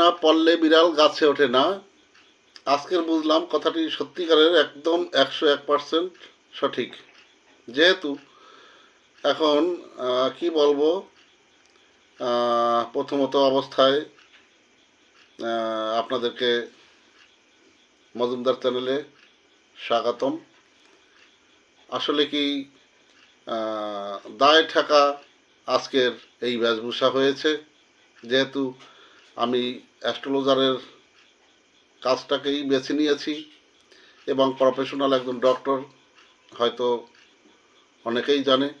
না পড়লে বিড়াল গাছে ওঠে না। আজকের বুঝলাম কথাটি সত্যিকারের একদম একশো এক পার্সেন্ট সঠিক। যেহেতু এখন কি বলব প্রথমত অবস্থায় আপনাদেরকে মজুমদার চ্যানেলে স্বাগতম। আসলে কি দায় ঠেকা আজকের এই বেশভূষা হয়েছে। যেহেতু আমি অ্যাস্ট্রোলজারের কাজটাকেই বেছে নিয়েছি এবং প্রফেশনাল একজন ডক্টর হয়তো অনেকেই জানে।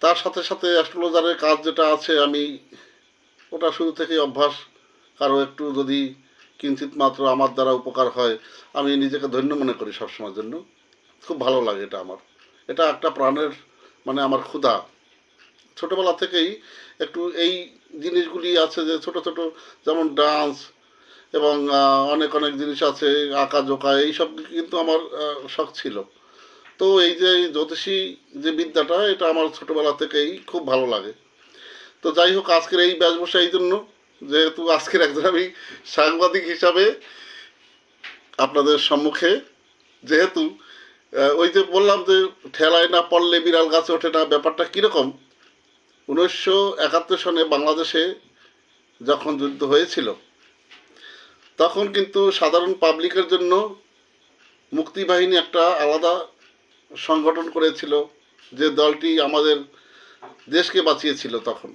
তার সাথে সাথে অ্যাস্ট্রোলজারের কাজ যেটা আছে, আমি ওটা শুরু থেকেই অভ্যাস। কারও একটু যদি কিঞ্চিত মাত্র আমার দ্বারা উপকার হয়, আমি নিজেকে ধন্য মনে করি সবসময়ের জন্য। খুব ভালো লাগে এটা আমার। এটা একটা প্রাণের মানে আমার ক্ষুধা। ছোটোবেলা থেকেই একটু এই জিনিসগুলি আছে যে ছোট ছোট, যেমন ডান্স এবং অনেক অনেক জিনিস আছে আঁকা জোকা এইসব কিন্তু আমার শখ ছিল। তো এই যে জ্যোতিষী যে বিদ্যাটা, এটা আমার ছোটোবেলা থেকেই খুব ভালো লাগে। তো যাই হোক, আজকের এই ব্যবসা এই জন্য, যেহেতু আজকের একজন আমি সাংবাদিক হিসাবে আপনাদের সম্মুখে, যেহেতু ওই যে বললাম যে ঠেলায় না পড়লে বিড়াল গাছে ওঠে না, ব্যাপারটা কীরকম? উনিশশো একাত্তর সনে বাংলাদেশে যখন যুদ্ধ হয়েছিল, তখন কিন্তু সাধারণ পাবলিকের জন্য মুক্তিবাহিনী একটা আলাদা সংগঠন করেছিল, যে দলটি আমাদের দেশকে বাঁচিয়েছিল তখন।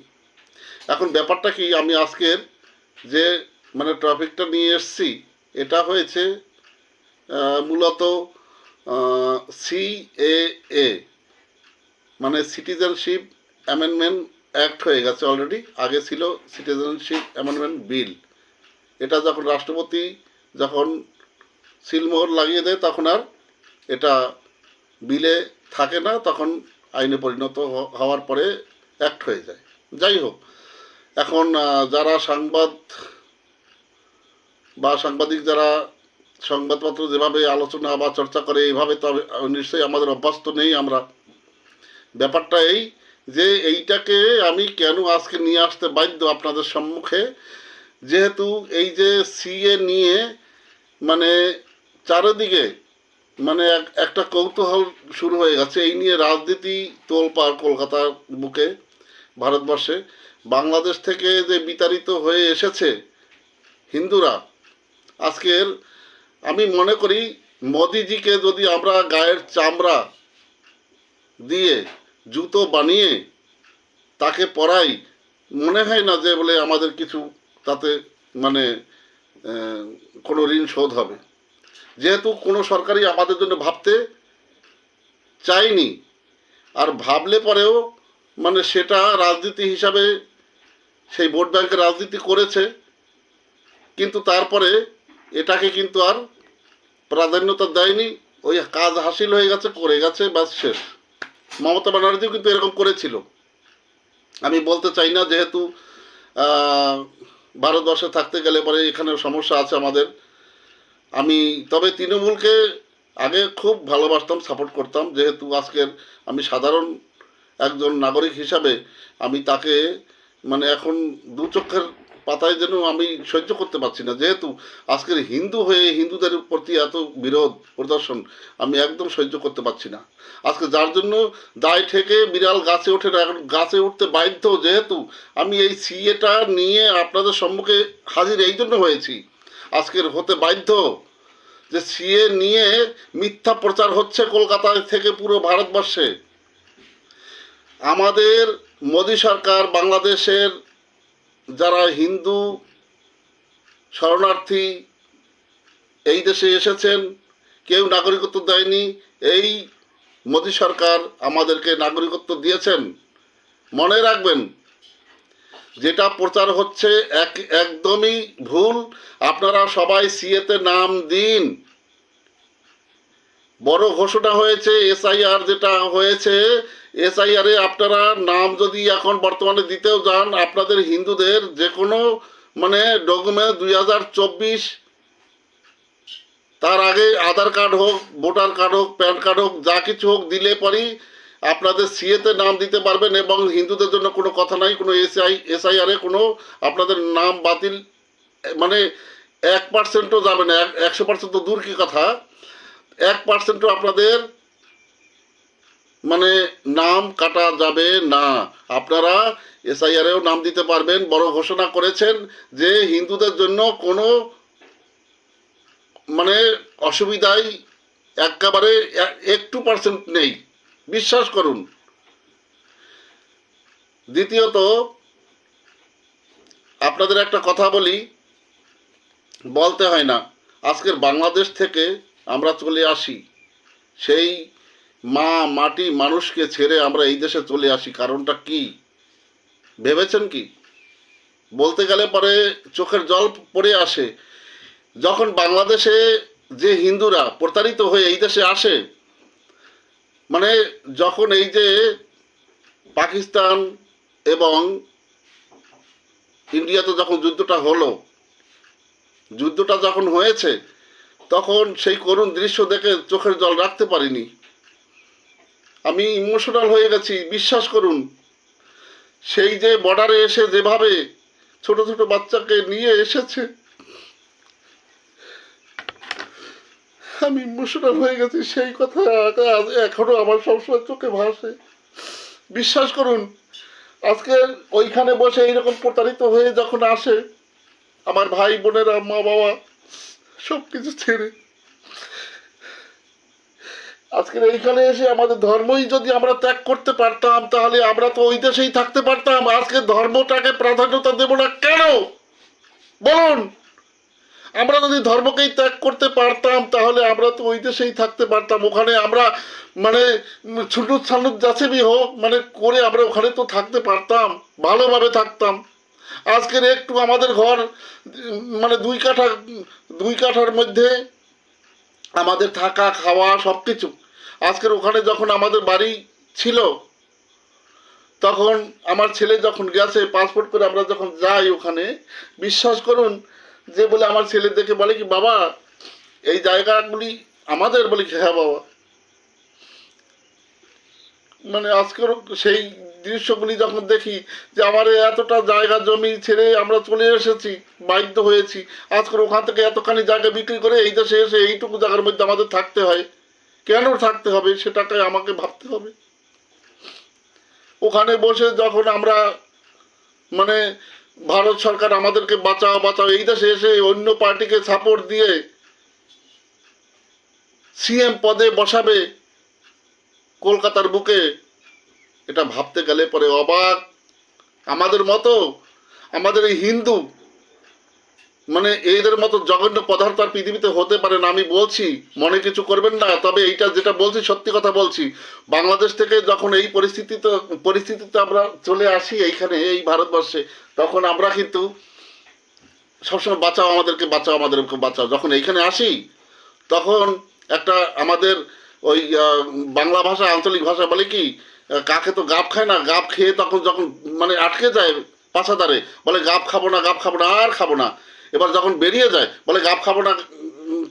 এখন ব্যাপারটা কি, আমি আজকের যে মানে টপিকটা নিয়ে এসছি, এটা হয়েছে মূলত সি এ এ মানে সিটিজেনশিপ অ্যামেন্ডমেন্ট অ্যাক্ট হয়ে গেছে অলরেডি। আগে ছিল সিটিজেনশিপ অ্যামেন্ডমেন্ট বিল। এটা যখন রাষ্ট্রপতি যখন সিলমোহর লাগিয়ে দেয়, তখন আর এটা বিলে থাকে না, তখন আইনে পরিণত হওয়ার পরে অ্যাক্ট হয়ে যায়। যাই হোক, এখন যারা সংবাদ বা সাংবাদিক যারা সংবাদপত্র যেভাবে আলোচনা বা চর্চা করে, এইভাবে তো নিশ্চয়ই আমাদের অভ্যস্ত নেই আমরা। ব্যাপারটা এই যে এইটাকে আমি কেন আজকে নিয়ে আসতে বাধ্য আপনাদের সম্মুখে? যেহেতু এই যে সিএ নিয়ে মানে চারিদিকে মানে এক- একটা কৌতূহল শুরু হয়ে গেছে। এই নিয়ে রাজনীতি তোল তোলপাড় কলকাতার বুকে, ভারতবর্ষে। বাংলাদেশ থেকে যে বিতাড়িত হয়ে এসেছে হিন্দুরা, আজকের আমি মনে করি, মোদিজিকে যদি আমরা গায়ের চামড়া দিয়ে জুতো বানিয়ে তাকে পরাই, মনে হয় না যে বলে আমাদের কিছু তাতে মানে কোনো ঋণ শোধ হবে। যেহেতু কোনো সরকারই আমাদের জন্য ভাবতে চায়নি, আর ভাবলে পরেও মানে সেটা রাজনীতি হিসাবে সেই ভোট ব্যাংকের রাজনীতি করেছে, কিন্তু তারপরে এটাকে কিন্তু আর প্রাধান্যতা দেয়নি, ওই কাজ হাসিল হয়ে গেছে, করে গেছে বাস শেষ। মমতা ব্যানার্জিও কিন্তু এরকম করেছিল। আমি বলতে চাই না যেহেতু ভারতবর্ষে থাকতে গেলে পরে এখানে সমস্যা আছে আমাদের। আমি, তবে তৃণমূলকে আগে খুব ভালোবাসতাম, সাপোর্ট করতাম। যেহেতু আজকের আমি সাধারণ একজন নাগরিক হিসাবে আমি তাকে মানে এখন দু চোখের পাতায় যেন আমি সহ্য করতে পারছি না। যেহেতু আজকের হিন্দু হয়ে হিন্দুদের প্রতি এত বিরোধ, প্রদর্শন আমি একদম সহ্য করতে পারছি না। আজকে যার জন্য দায় থেকে বিড়াল গাছে ওঠে না, এখন গাছে উঠতে বাধ্য যেহেতু আমি এই সিএটা নিয়ে আপনাদের সম্মুখে হাজির এই জন্য হয়েছি। আজকের হতে বাধ্য যে সিএ নিয়ে মিথ্যা প্রচার হচ্ছে কলকাতায় থেকে পুরো ভারতবর্ষে। আমাদের মোদী সরকার বাংলাদেশের যারা হিন্দু, শরণার্থী এই দেশে এসেছেন, কেউ নাগরিকত্ব দেয়নি, এই মোদী সরকার আমাদেরকে নাগরিকত্ব দিয়েছেন। মনে রাখবেন, যেটা প্রচার হচ্ছে এক, একদমই ভুল। আপনারা সবাই সিএতে নাম দিন। বড় ঘোষণা হয়েছে, এসআইআর যেটা হয়েছে, এসআইআর আপনারা নাম যদি এখন বর্তমানে দিতেও যান, আপনাদের হিন্দুদের যে কোনো মানে ডকুমেন্ট দুই হাজার চব্বিশ, তার আগে আধার কার্ড হোক, ভোটার কার্ড হোক, প্যান কার্ড হোক, যা কিছু হোক দিলে পরেই আপনাদের সিএতে নাম দিতে পারবেন এবং হিন্দুদের জন্য কোনো কথা নাই, কোনো এসআই, এসআইআরে কোনো আপনাদের নাম বাতিল মানে এক পার্সেন্টও যাবে না, এক- একশো পার্সেন্ট তো দূর কি কথা? এক পার্সেন্টও আপনাদের মানে নাম কাটা যাবে না। আপনারা এসআইআরেও নাম দিতে পারবেন, বড় ঘোষণা করেছেন যে হিন্দুদের জন্য কোনো মানে অসুবিধাই একেবারে একটু পার্সেন্ট নেই। বিশ্বাস করুন। দ্বিতীয়ত, আপনাদের একটা কথা বলি, বলতে হয় না। আজকের বাংলাদেশ থেকে আমরা চলে আসি। সেই মা মাটি মানুষকে ছেড়ে আমরা এই দেশে চলে আসি, কারণটা কি? ভেবেছেন কি? বলতে গেলে পরে চোখের জল পড়ে আসে। যখন বাংলাদেশে যে হিন্দুরা প্রতারিত হয়ে এই দেশে আসে মানে যখন এই যে পাকিস্তান এবং ইন্ডিয়াতে যখন যুদ্ধটা হলো, যুদ্ধটা যখন হয়েছে তখন সেই করুণ দৃশ্য দেখে চোখের জল রাখতে পারিনি। আমি ইমোশনাল হয়ে গেছি, বিশ্বাস করুন। সেই যে বর্ডারে এসে যেভাবে ছোট ছোট বাচ্চাকে নিয়ে এসেছে, আমি ইমোশনাল হয়ে গেছি, সেই কথা এখনও আমার সবসময় চোখে ভাসে। বিশ্বাস করুন, আজকে ওইখানে বসে এইরকম প্রতারিত হয়ে যখন আসে, আমার ভাই বোনেরা মা বাবা সব কিছু ছেড়ে। আজকের এইখানে এসে আমাদের ধর্মই যদি আমরা ত্যাগ করতে পারতাম, তাহলে আমরা তো ওই দেশেই থাকতে পারতাম। আজকে ধর্মটাকে প্রাধান্যতা দেব না কেন? বলুন। আমরা যদি ধর্মকেই ত্যাগ করতে পারতাম, তাহলে আমরা তো ওই দেশেই থাকতে পারতাম। ওখানে আমরা মানে ছুটুত ছানুত যাচেবি হোক মানে করে আমরা ওখানে তো থাকতে পারতাম, ভালোভাবে থাকতাম। আজকের একটু আমাদের ঘর মানে দুই কাঠা দুই কাঠার মধ্যে আমাদের থাকা খাওয়া সব কিছু আজকের ওখানে যখন আমাদের বাড়ি ছিল তখন আমার ছেলে যখন গেছে পাসপোর্ট করে আমরা যখন যাই ওখানে বিশ্বাস করুন যে বলে আমার ছেলে দেখে বলে কি বাবা এই জায়গাগুলি আমাদের বলি কি, হ্যাঁ বাবা। মানে আজকের সেই দৃশ্যগুলি যখন দেখি যে আমার এতটা জায়গা জমি ছেড়ে আমরা চলে এসেছি বাধ্য হয়েছি আজকের ওখান থেকে এতখানি জায়গা বিক্রি করে এই দেশে এসে এইটুকু জায়গার মধ্যে আমাদের থাকতে হয়। কেন থাকতে হবে সেটাকে আমাকে ভাবতে হবে। ওখানে বসে যখন আমরা মানে ভারত সরকার আমাদেরকে বাঁচাও বাঁচাও, এই দেশে এসে অন্য পার্টিকে সাপোর্ট দিয়ে সিএম পদে বসাবে কলকাতার বুকে এটা ভাবতে গেলে পরে অবাক। আমাদের মতো, আমাদের এই হিন্দু মানে এদের মতো জঘন্য পদার্থ আর পৃথিবীতে হতে পারে না। আমি বলছি, মনে কিছু করবেন না, তবে এইটা যেটা বলছি, সত্যি কথা বলছি। বাংলাদেশ থেকে যখন এই পরিস্থিতিতে পরিস্থিতিতে আমরা চলে আসি এইখানে, এই ভারতবর্ষে, তখন আমরা কিন্তু সবসময় বাঁচাও আমাদেরকে বাঁচাও আমাদেরকে, বাঁচাও। যখন এইখানে আসি, তখন একটা আমাদের ওই বাংলা ভাষা, আঞ্চলিক ভাষা বলে কি কাকে তো গাপ খায় না গাপ খেয়ে তখন যখন মানে আটকে যায় পাশাদারে, বলে গাপ খাব না গাপ খাব না, আর খাব না। এবার যখন বেরিয়ে যায়, বলে গাপ খাব না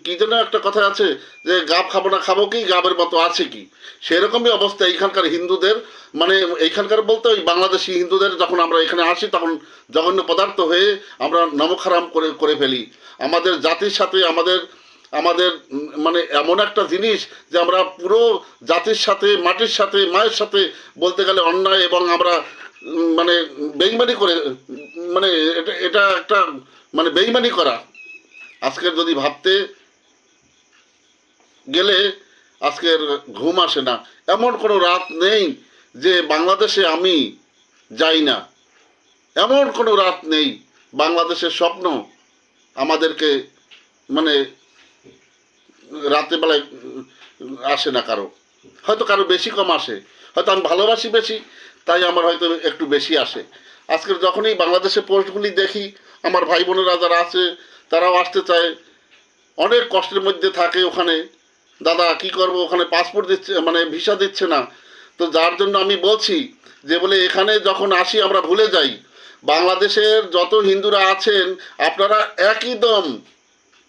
কি যেন একটা কথা আছে যে গাপ খাব না, খাব কি, গাবের মতো আছে কি? সেরকমই অবস্থা এইখানকার হিন্দুদের মানে এইখানকার বলতে ওই বাংলাদেশি হিন্দুদের যখন আমরা এখানে আসি, তখন জঘন্য পদার্থ হয়ে আমরা নমখারাম করে করে ফেলি। আমাদের জাতির সাথে আমাদের আমাদের মানে এমন একটা জিনিস যে আমরা পুরো জাতির সাথে, মাটির সাথে, মায়ের সাথে বলতে গেলে অন্যায় এবং আমরা মানে বেইমানি করে মানে এটা এটা একটা মানে বেইমানি করা। আজকের যদি ভাবতে গেলে আজকের ঘুম আসে না। এমন কোনো রাত নেই যে বাংলাদেশে আমি যাই না। এমন কোনো রাত নেই বাংলাদেশের স্বপ্ন আমাদেরকে মানে রাতে বেলায় আসে না কারও। হয়তো কারও বেশি কম আসে। হয়তো আমি ভালোবাসি বেশি, তাই আমার হয়তো একটু বেশি আসে। আজকের যখনই বাংলাদেশের পোস্টগুলি দেখি, আমার ভাই বোনেরা যারা আছে, তারাও আসতে চায়। অনেক কষ্টের মধ্যে থাকে ওখানে। দাদা, কি করব? ওখানে পাসপোর্ট দিচ্ছে মানে ভিসা দিচ্ছে না। তো যার জন্য আমি বলছি যে, বলে এখানে যখন আসি, আমরা ভুলে যাই। বাংলাদেশের যত হিন্দুরা আছেন, আপনারা একই দম।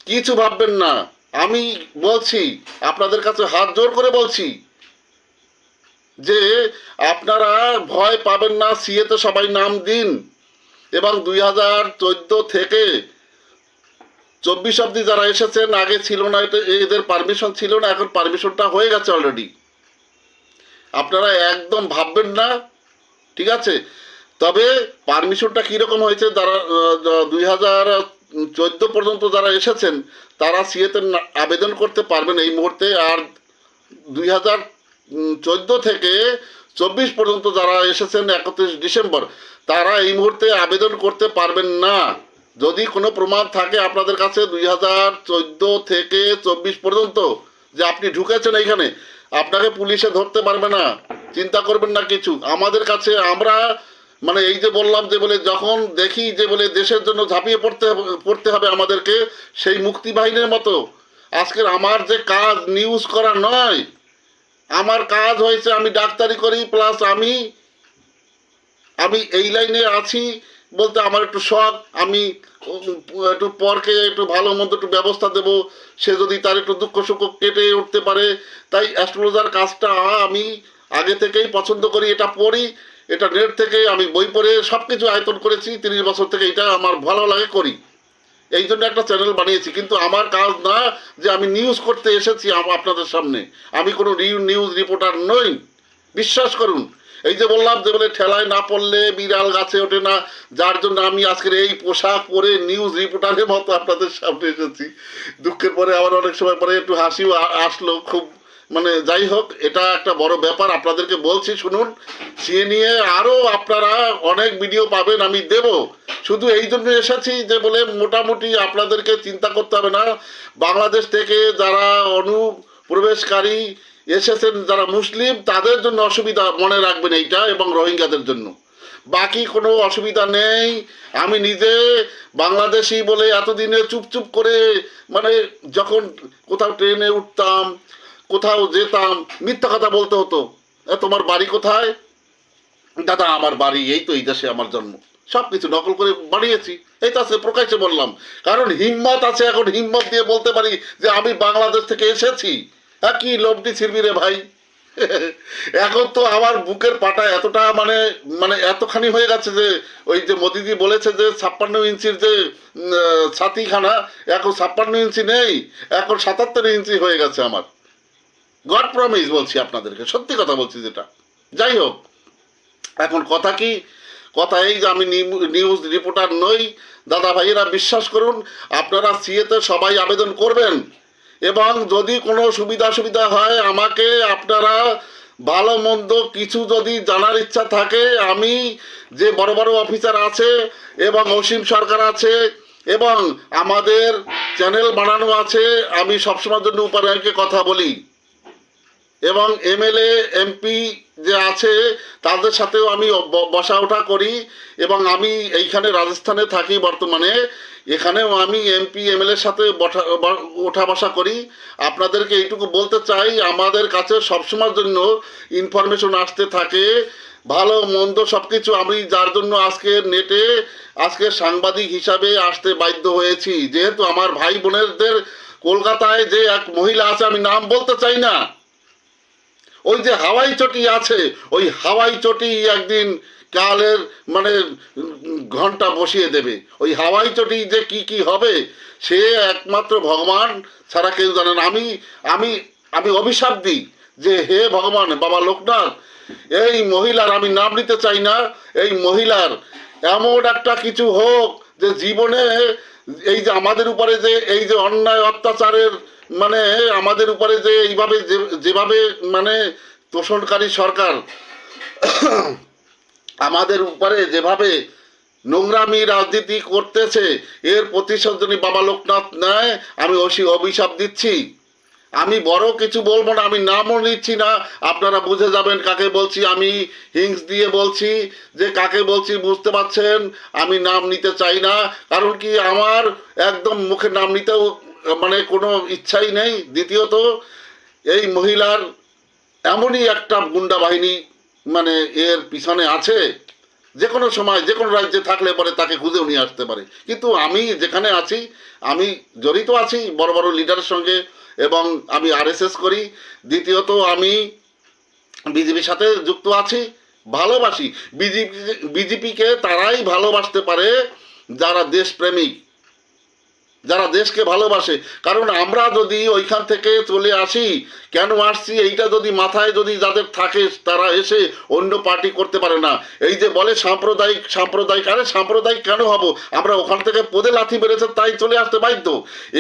কিছু ভাববেন না। আমি বলছি, আপনাদের কাছে হাত জোর করে বলছি যে আপনারা ভয় পাবেন না সিএতে সবাই নাম দিন। এবং দুই হাজার চোদ্দ থেকে চব্বিশ অব্দি যারা এসেছেন, আগে ছিল না এদের পারমিশন ছিল না, এখন পারমিশনটা হয়ে গেছে অলরেডি আপনারা একদম ভাববেন না, ঠিক আছে? তবে পারমিশনটা কীরকম হয়েছে, যারা দুই হাজার চোদ্দ পর্যন্ত যারা এসেছেন, তারা সিএতে আবেদন করতে পারবেন এই মুহূর্তে। আর দুই হাজার চোদ্দ থেকে চব্বিশ পর্যন্ত যারা এসেছেন একত্রিশ ডিসেম্বর, তারা এই মুহূর্তে আবেদন করতে পারবেন না। যদি কোনো প্রমাণ থাকে আপনাদের কাছে দুই হাজার চোদ্দ থেকে চব্বিশ পর্যন্ত যে আপনি ঢুকেছেন এইখানে, আপনাকে পুলিশে ধরতে পারবে না। চিন্তা করবেন না কিছু। আমাদের কাছে আমরা মানে এই যে বললাম যে বলে যখন দেখি যে বলে দেশের জন্য ঝাঁপিয়ে পড়তে পড়তে হবে আমাদেরকে, সেই মুক্তি বাহিনীর মতো। আজকের আমার যে কাজ নিউজ করা নয়, আমার কাজ হয়েছে আমি ডাক্তারি করি প্লাস আমি আমি এই লাইনে আছি বলতে আমার একটু শখ, আমি একটু পরকে একটু ভালো মন্দ একটু ব্যবস্থা দেব, সে যদি তার একটু দুঃখ সুখ কেটে উঠতে পারে, তাই অ্যাস্ট্রোলজার কাজটা আমি আগে থেকেই পছন্দ করি, এটা পড়ি। এটা নেট থেকে আমি বই পড়ে সব কিছু আয়তন করেছি, তিরিশ বছর থেকে এটা আমার ভালো লাগে, করি। এই জন্য একটা চ্যানেল বানিয়েছি, কিন্তু আমার কাজ না যে আমি নিউজ করতে এসেছি আপনাদের সামনে। আমি কোনো নিউজ রিপোর্টার নই। বিশ্বাস করুন, এই যে বললাম যে বলে ঠেলায় না পড়লে বিড়াল গাছে ওঠে না, যার জন্য আমি আজকের এই পোশাক পরে নিউজ রিপোর্টারের মতো আপনাদের সামনে এসেছি। দুঃখের পরে আবার অনেক সময় পরে একটু হাসিও আসলো, খুব মানে যাই হোক, এটা একটা বড় ব্যাপার। আপনাদেরকে বলছি, শুনুন সে নিয়ে আরও আপনারা অনেক ভিডিও পাবেন, আমি দেব। শুধু এই জন্য এসেছি যে বলে মোটামুটি আপনাদেরকে চিন্তা করতে হবে না। বাংলাদেশ থেকে যারা অনুপ্রবেশকারী এসেছেন, যারা মুসলিম, তাদের জন্য অসুবিধা মনে রাখবেন এইটা এবং রোহিঙ্গাদের জন্য। বাকি কোনো অসুবিধা নেই। আমি নিজে বাংলাদেশি বলে এতদিনে চুপ চুপ করে মানে যখন কোথাও ট্রেনে উঠতাম কোথাও যেতাম, মিথ্যা কথা বলতে হতো। তোমার বাড়ি কোথায়? দাদা, আমার বাড়ি, এই তো এই দেশে আমার জন্ম। সব কিছু নকল করে বাড়িয়েছি। এই তো আছে, প্রকাশ্যে বললাম। কারণ হিম্মত আছে, এখন হিম্মত দিয়ে বলতে পারি যে আমি বাংলাদেশ থেকে এসেছি। হ্যাঁ কি লোভটি ছিড়বি রে ভাই। এখন তো আমার বুকের পাটা এতটা মানে মানে এতখানি হয়ে গেছে যে, ওই যে মোদিজি বলেছে যে, ছাপ্পান্ন ইঞ্চির যে ছাতিখানা, এখন ছাপ্পান্ন ইঞ্চি নেই, এখন সাতাত্তর ইঞ্চি হয়ে গেছে আমার। গড প্রমিস বলছি আপনাদেরকে, সত্যি কথা বলছি যেটা। যাই হোক, এখন কথা কি? কথা এই যে আমি নিউ- নিউজ রিপোর্টার নই। দাদা ভাইয়েরা, বিশ্বাস করুন, আপনারা সিএতে সবাই আবেদন করবেন। এবং যদি কোনো সুবিধা সুবিধা হয়, আমাকে আপনারা ভালো মন্দ কিছু যদি জানার ইচ্ছা থাকে, আমি যে বড় বড় অফিসার আছে এবং অসীম সরকার আছে এবং আমাদের চ্যানেল বানানো আছে, আমি সবসময়ের জন্য উপায়কে কথা বলি। এবং এমএলএ, এমপি যে আছে, তাদের সাথেও আমি বসা ওঠা করি এবং আমি এইখানে রাজস্থানে থাকি বর্তমানে। এখানেও আমি এমপি এমএলএর সাথে বঠা ওঠা বসা করি। আপনাদেরকে এইটুকু বলতে চাই, আমাদের কাছে সবসময়ের জন্য ইনফরমেশন আসতে থাকে। ভালো, মন্দ সব কিছু আমি যার জন্য আজকে নেটে আজকে সাংবাদিক হিসাবে আসতে বাধ্য হয়েছি। যেহেতু আমার ভাই বোনেরদের কলকাতায় যে এক মহিলা আছে, আমি নাম বলতে চাই না। ওই যে হাওয়াই চটি আছে, ওই হাওয়াই চটি একদিন কালের মানে ঘণ্টা বসিয়ে দেবে। ওই হাওয়াই চটি যে কি কি হবে, সে একমাত্র ভগবান ছাড়া কেউ জানে না। আমি আমি আমি অভিশাপ দিই যে হে ভগবান, বাবা লোকনাথ, এই মহিলার আমি নাম নিতে চাই না, এই মহিলার এমন একটা কিছু হোক যে জীবনে এই যে আমাদের উপরে যে এই যে অন্যায় অত্যাচারের মানে আমাদের উপরে যে এইভাবে যেভাবে মানে তোষণকারী সরকার আমাদের উপরে যেভাবে নোংরামি রাজনীতি করতেছে, এর প্রতিশোধ যদি বাবা লোকনাথ নেয়, আমি অসি অভিশাপ দিচ্ছি। আমি বড় কিছু বলব না, আমি নামও নিচ্ছি না। আপনারা বুঝে যাবেন কাকে বলছি, আমি হিংস দিয়ে বলছি যে কাকে বলছি, বুঝতে পারছেন? আমি নাম নিতে চাই না, কারণ কি আমার একদম মুখে নাম নিতেও মানে কোনো ইচ্ছাই নেই। দ্বিতীয়ত, এই মহিলার এমনই একটা গুন্ডা বাহিনী মানে এর পিছনে আছে, যে কোনো সময়, যে কোনো রাজ্যে থাকলে পরে তাকে খুঁজেও নিয়ে আসতে পারে। কিন্তু আমি যেখানে আছি, আমি জড়িত আছি বড় বড় লিডারের সঙ্গে এবং আমি আরএসএস করি। দ্বিতীয়ত, আমি বিজেপির সাথে যুক্ত আছি, ভালোবাসি। বিজেপি বিজেপিকে তারাই ভালোবাসতে পারে যারা দেশপ্রেমিক। যারা দেশকে ভালোবাসে। কারণ আমরা যদি ওইখান থেকে চলে আসি, কেন আসছি? এইটা যদি মাথায় যদি যাদের থাকে, তারা এসে অন্য পার্টি করতে পারে না। এই যে বলে সাম্প্রদায়িক সাম্প্রদায়িক, আরে সাম্প্রদায়িক কেন হব? আমরা ওখান থেকে পদে লাথি বেড়েছে তাই চলে আসতে বাধ্য।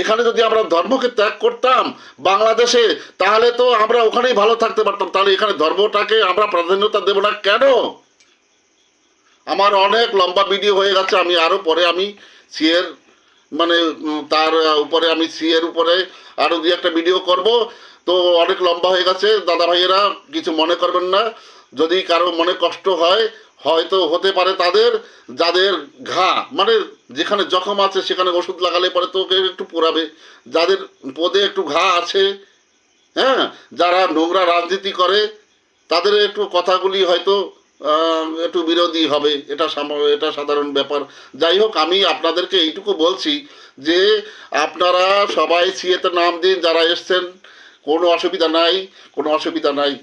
এখানে যদি আমরা ধর্মকে ত্যাগ করতাম বাংলাদেশে, তাহলে তো আমরা ওখানেই ভালো থাকতে পারতাম। তাহলে এখানে ধর্মটাকে আমরা প্রাধান্যতা দেবো না কেন? আমার অনেক লম্বা ভিডিও হয়ে গেছে, আমি আরও পরে আমি সিয়ের মানে তার উপরে আমি সিয়ের উপরে আরও দুই একটা ভিডিও করব। তো অনেক লম্বা হয়ে গেছে। দাদা ভাইয়েরা কিছু মনে করবেন না। যদি কারও মনে কষ্ট হয়, হয়তো হতে পারে তাদের, যাদের ঘা মানে যেখানে জখম আছে সেখানে ওষুধ লাগালে পরে তোকে একটু পোড়াবে। যাদের পদে একটু ঘা আছে হ্যাঁ যারা নোংরা রাজনীতি করে, তাদের একটু কথাগুলি হয়তো একটু বিরোধী হবে, এটা এটা সাধারণ ব্যাপার। যাই হোক, আমি আপনাদেরকে এইটুকু বলছি যে আপনারা সবাই সিএতে নাম দিন, যারা এসছেন, কোনো অসুবিধা নাই, কোনো অসুবিধা নাই।